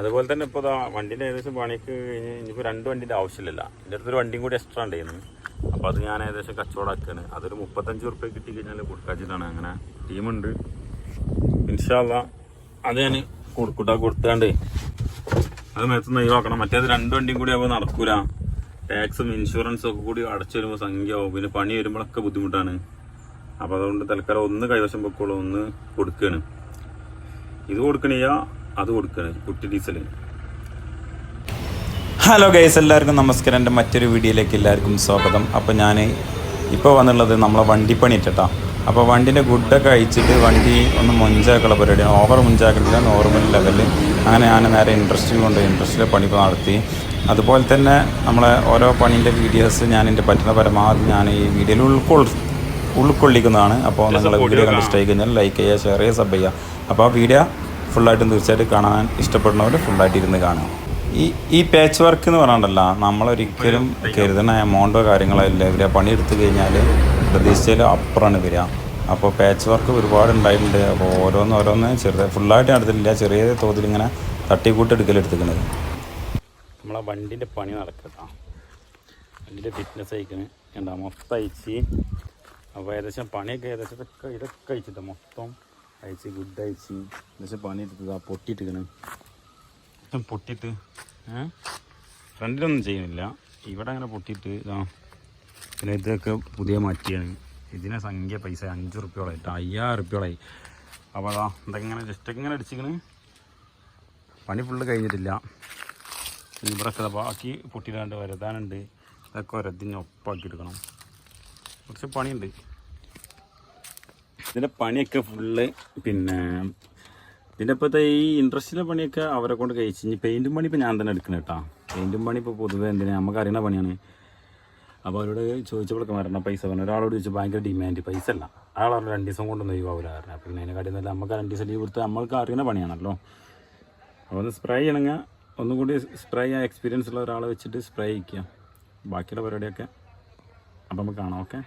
അതുപോലെ തന്നെ ഇപ്പോൾ വണ്ടിന്റെ ഏകദേശം പണിക്ക് കഴിഞ്ഞ് ഇനിയിപ്പോൾ രണ്ട് വണ്ടീന്റെ ആവശ്യമില്ല എന്റെ അടുത്തൊരു വണ്ടിയും കൂടി എക്സ്ട്രാ ഉണ്ടായിരുന്നു. അപ്പോൾ അത് ഞാൻ ഏകദേശം കച്ചവടമാക്കുകയാണ് അതൊരു മുപ്പത്തഞ്ച് റുപ്യ കിട്ടി കഴിഞ്ഞാൽ കൊടുക്കാച്ചിട്ടാണ് അങ്ങനെ ടീമുണ്ട്. ഇൻഷാല്ല അത് ഞാൻ കൊടുക്കൂട്ടാ കൊടുത്താണ്ട്. അത് മേത്തുനിന്ന് ഒഴിവാക്കണം മറ്റേത് രണ്ട് വണ്ടിയും കൂടി ആകുമ്പോൾ നടക്കൂല. ടാക്സും ഇൻഷുറൻസും ഒക്കെ കൂടി അടച്ചു വരുമ്പോൾ സംഖ്യ ആവും പിന്നെ പണി വരുമ്പോഴൊക്കെ ബുദ്ധിമുട്ടാണ്. അപ്പോൾ അതുകൊണ്ട് തൽക്കാലം ഒന്ന് കൈവശം പൊക്കോളൂ. ഒന്ന് കൊടുക്കുകയാണ് ഇത് കൊടുക്കണില്ല. അത് കൊടുക്കുകയാണ് കുട്ടി ഡീസൽ ഹലോ ഗൈസ് എല്ലാവർക്കും നമസ്കാരം. എന്റെ മറ്റൊരു വീഡിയോയിലേക്ക് എല്ലാവർക്കും സ്വാഗതം. അപ്പോൾ ഞാൻ ഇപ്പോൾ വന്നുള്ളത് നമ്മളെ വണ്ടിപ്പണി ഇട്ടാ അപ്പോൾ വണ്ടീന്റെ ഗുഡൊക്കെ അഴിച്ചിട്ട് വണ്ടി ഒന്ന് മുഞ്ചാക്കുള്ള പരിപാടിയാണ് ഓവർ മുഞ്ചാക്കുന്നില്ല നോർമൽ ലെവലിൽ അങ്ങനെ ഞാൻ നേരെ ഇൻട്രസ്റ്റിംഗ് കൊണ്ട് ഇൻട്രസ്റ്റിൽ പണി നടത്തി. അതുപോലെ തന്നെ നമ്മളെ ഓരോ പണീന്റെ വീഡിയോസ് ഞാൻ എന്റെ പറ്റുന്ന പരമാവധി ഞാൻ ഈ വീഡിയോയിൽ ഉൾക്കൊൾ ഉൾക്കൊള്ളിക്കുന്നതാണ്. അപ്പോൾ നിങ്ങൾ വീഡിയോ കണ്ട് കഴിഞ്ഞാൽ ലൈക്ക് ചെയ്യുക ഷെയർ ചെയ്യുക സബ് ചെയ്യുക അപ്പോൾ ആ വീഡിയോ ഫുള്ളായിട്ടും തീർച്ചയായിട്ടും കാണാൻ ഇഷ്ടപ്പെടുന്നവർ ഫുള്ളായിട്ട് ഇരുന്ന് കാണുക. ഈ ഈ പാച്ച് വർക്ക് എന്ന് പറഞ്ഞിട്ടല്ല നമ്മളൊരിക്കലും കരുതുന്ന എമൗണ്ടോ കാര്യങ്ങളോ ഇല്ല. ഇവരെ പണിയെടുത്തു കഴിഞ്ഞാൽ പ്രതീക്ഷിച്ചാൽ അപ്പുറമാണ് വരിക. അപ്പോൾ പാച്ച് വർക്ക് ഒരുപാട് ഉണ്ടായിട്ടുണ്ട്. അപ്പോൾ ഓരോന്ന് ഓരോന്ന് ചെറുത് ഫുള്ളായിട്ട് നടത്തില്ല ചെറിയ തോതിൽ ഇങ്ങനെ തട്ടിക്കൂട്ട് എടുക്കലെടുത്തിക്കുന്നത് നമ്മളെ വണ്ടിന്റെ പണി നടക്കട്ടോ. വണ്ടിന്റെ ഫിറ്റ്നസ് അയക്കണ് എന്താ മൊത്തം അയച്ച് അപ്പോൾ ഏകദേശം പണിയൊക്കെ ഏകദേശം ഇതൊക്കെ ഇതൊക്കെ അയച്ചിട്ട് മൊത്തം അയച്ച് ഗുഡ് അയച്ച്. എന്നുവെച്ചാൽ പണി എടുത്തത് ആ പൊട്ടിയിട്ടിരിക്കണ്. മൊത്തം പൊട്ടിയിട്ട് ഏഹ് ഫ്രണ്ടിലൊന്നും ചെയ്യുന്നില്ല. ഇവിടെ അങ്ങനെ പൊട്ടിയിട്ട് ഇതാ പിന്നെ ഇതൊക്കെ പുതിയ മാറ്റിയാണ് ഇതിനെ സംഖ്യ പൈസ അഞ്ച് റുപ്യോളായിട്ട് അയ്യായിരം റുപ്യോളായി. അപ്പോൾ അതാ എന്തെങ്ങനെ ജസ്റ്റ് ഇങ്ങനെ അടിച്ചിക്കണ് പണി ഫുള്ള് കഴിഞ്ഞിട്ടില്ല. ഇവിടെ ബാക്കി പൊട്ടിയിടാണ്ട് വരതാനുണ്ട്. ഇതൊക്കെ ഒരതിനൊപ്പാക്കി എടുക്കണം കുറച്ച് പണിയുണ്ട്. ഇതിന്റെ പണിയൊക്കെ ഫുള്ള് പിന്നെ ഇതിന്റെ ഇപ്പോഴത്തെ ഈ ഇൻട്രസ്റ്റിന്റെ പണിയൊക്കെ അവരെ കൊണ്ട് കഴിച്ച്. ഇനി പെയിന്റും പണി ഇപ്പോൾ ഞാൻ തന്നെ എടുക്കണം കേട്ടോ പെയിന്റും പണി ഇപ്പോൾ പൊതുവെ എന്തിനാ? നമുക്ക് അറിയുന്ന പണിയാണ്. അപ്പോൾ അവരോട് ചോദിച്ചപ്പോഴൊക്കെ മരണം പൈസ പറഞ്ഞു. ഒരാളോട് ചോദിച്ചു ഭയങ്കര ഡിമാൻഡ് പൈസ അല്ല. അയാൾ രണ്ട് ദിവസം കൊണ്ടൊന്നും ഒഴിവാവില്ല കാരണം അപ്പോൾ പിന്നെ അതിനെക്കാട്ടി നല്ല നമുക്ക് രണ്ട് ദിവസം ലീവ് കൊടുത്ത് നമ്മൾക്ക് അറിയുന്ന പണിയാണല്ലോ. അപ്പോൾ ഒന്ന് സ്പ്രേ ചെയ്യണമെങ്കിൽ ഒന്നും കൂടി സ്പ്രേ ചെയ്യാൻ എക്സ്പീരിയൻസ് ഉള്ള ഒരാളെ വെച്ചിട്ട് സ്പ്രേ ചെയ്യിക്കുക. ബാക്കിയുള്ള പരിപാടിയൊക്കെ അപ്പം നമുക്ക് കാണാം. ഓക്കെ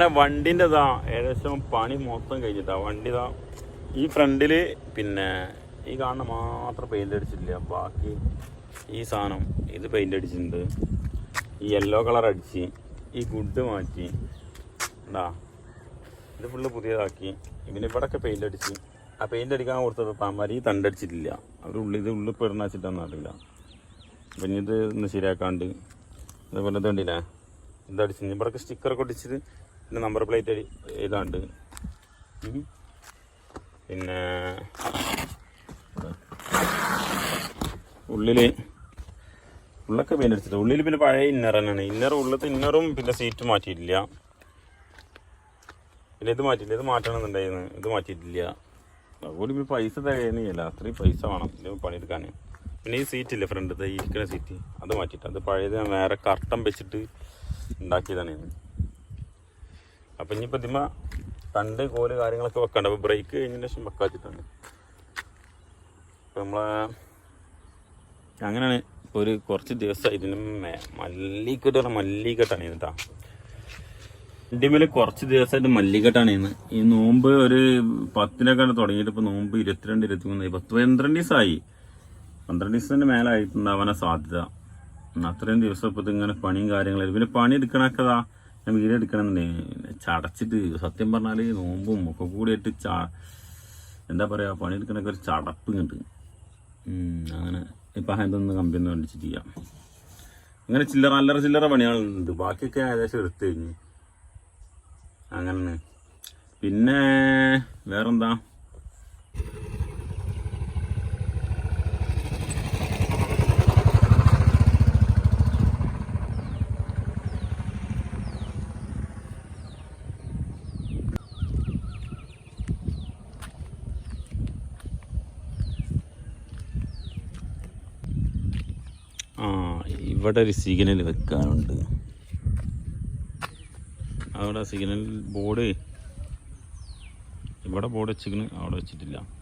അങ്ങനെ വണ്ടിന്റെ ഇതാ ഏകദേശം പണി മൊത്തം കഴിഞ്ഞിട്ടാ. വണ്ടി ഇതാ ഈ ഫ്രണ്ടിൽ പിന്നെ ഈ കാണുന്ന മാത്രം പെയിന്റ് അടിച്ചിട്ടില്ല. ബാക്കി ഈ സാധനം ഇത് പെയിന്റ് അടിച്ചിട്ടുണ്ട്. ഈ യെല്ലോ കളർ അടിച്ച് ഈ ഗുഡ് മാറ്റി. ഉണ്ടാ ഇത് ഫുള്ള് പുതിയതാക്കി. പിന്നെ ഇവിടെയൊക്കെ പെയിന്റ് അടിച്ച്. ആ പെയിന്റ് അടിക്കാൻ കൊടുത്തത് താമര ഈ തണ്ടടിച്ചിട്ടില്ല. അവർ ഉള്ളിൽ ഇത് ഉള്ളിൽ പെടുന്ന വെച്ചിട്ടാന്ന് അറിയില്ല. പിന്നെ ഇത് ഒന്ന് ശരിയാക്കാണ്ട്. അതുപോലെ ഇത് കണ്ടില്ലേ? ഇതടിച്ച് ഇവിടെയൊക്കെ സ്റ്റിക്കറൊക്കെ ഒട്ടിച്ചിട്ട് പിന്നെ നമ്പർ പ്ലേറ്റ് ഇതാണ്ട്. പിന്നെ ഉള്ളിൽ ഉള്ളൊക്കെ പെയിന്റ് അടിച്ചത് ഉള്ളിൽ പിന്നെ പഴയ ഇന്നർ തന്നെയാണ്. ഇന്നർ ഉള്ളത്തെ ഇന്നറും പിന്നെ സീറ്റ് മാറ്റിയിട്ടില്ല. പിന്നെ ഇത് മാറ്റിയില്ല. ഇത് മാറ്റണമെന്നുണ്ടായിരുന്നു. ഇത് മാറ്റിയിട്ടില്ല. അതുപോലെ ഇപ്പോൾ പൈസ തികയുന്നില്ല അത്രയും പൈസ വേണം ഇത് പണിയെടുക്കാൻ. പിന്നെ ഈ സീറ്റില്ല ഫ്രണ്ടത്തെ ഈ ഇരിക്കുന്ന സീറ്റ് അത് മാറ്റിയിട്ട്. അത് പഴയത് വേറെ കർട്ടൻ വെച്ചിട്ട് ഉണ്ടാക്കിയതാണ്. അപ്പം ഇനിയിപ്പോൾ ഇതിമ തണ്ട് കോൽ കാര്യങ്ങളൊക്കെ വെക്കണ്ട. അപ്പോൾ ബ്രേക്ക് കഴിഞ്ഞതിന് ശേഷം വെക്കാച്ചിട്ടുണ്ട് അപ്പം നമ്മളെ അങ്ങനെയാണ് ഒരു കുറച്ച് ദിവസം ഇതിന് മല്ലിക്കെട്ട് മല്ലിക്കെട്ട് മല്ലിക്കെട്ടാണ് ഇതാ എന്റെ മേലെ കുറച്ച് ദിവസമായിട്ട് മല്ലിക്കെട്ടാണ് ഇന്ന്. ഈ നോമ്പ് ഒരു പത്തിനൊക്കെ തുടങ്ങിയിട്ട് ഇപ്പൊ നോമ്പ് ഇരുപത്തിരണ്ട് ഇരുപത്തിമൂന്ന്. പത്ത് പന്ത്രണ്ട് ദിവസമായി. പന്ത്രണ്ട് ദിവസത്തിന്റെ മേലായിട്ടുണ്ടാവാനാ സാധ്യത. അത്രയും ദിവസം ഇപ്പൊ ഇതിങ്ങനെ പണിയും കാര്യങ്ങളും പിന്നെ പണി എടുക്കണൊക്കെതാ ഞാൻ വീഡിയോ എടുക്കണമെന്നുണ്ടെങ്കിൽ ചടച്ചിട്ട് സത്യം പറഞ്ഞാൽ നോമ്പും ഒക്കെ കൂടിയിട്ട് ചാ എന്താ പറയുക പണി എടുക്കണൊക്കെ ഒരു ചടപ്പ് കണ്ട് അങ്ങനെ. ഇപ്പം അതൊന്ന് കമ്പി ഒന്ന് കണ്ടിച്ചിട്ട് ചെയ്യാം. അങ്ങനെ ചില്ലറ അല്ലറ ചില്ലറ പണികളുണ്ട്. ബാക്കിയൊക്കെ ഏകദേശം എടുത്തു കഴിഞ്ഞു. അങ്ങനെ പിന്നെ വേറെന്താ ആ ഇവിടെ ഒരു സിഗ്നൽ വെക്കാനുണ്ട്. അവിടെ സിഗ്നൽ ബോർഡ് ഇവിടെ ബോർഡ് വെച്ചിരിക്കുന്നു. അവിടെ വെച്ചിട്ടില്ല.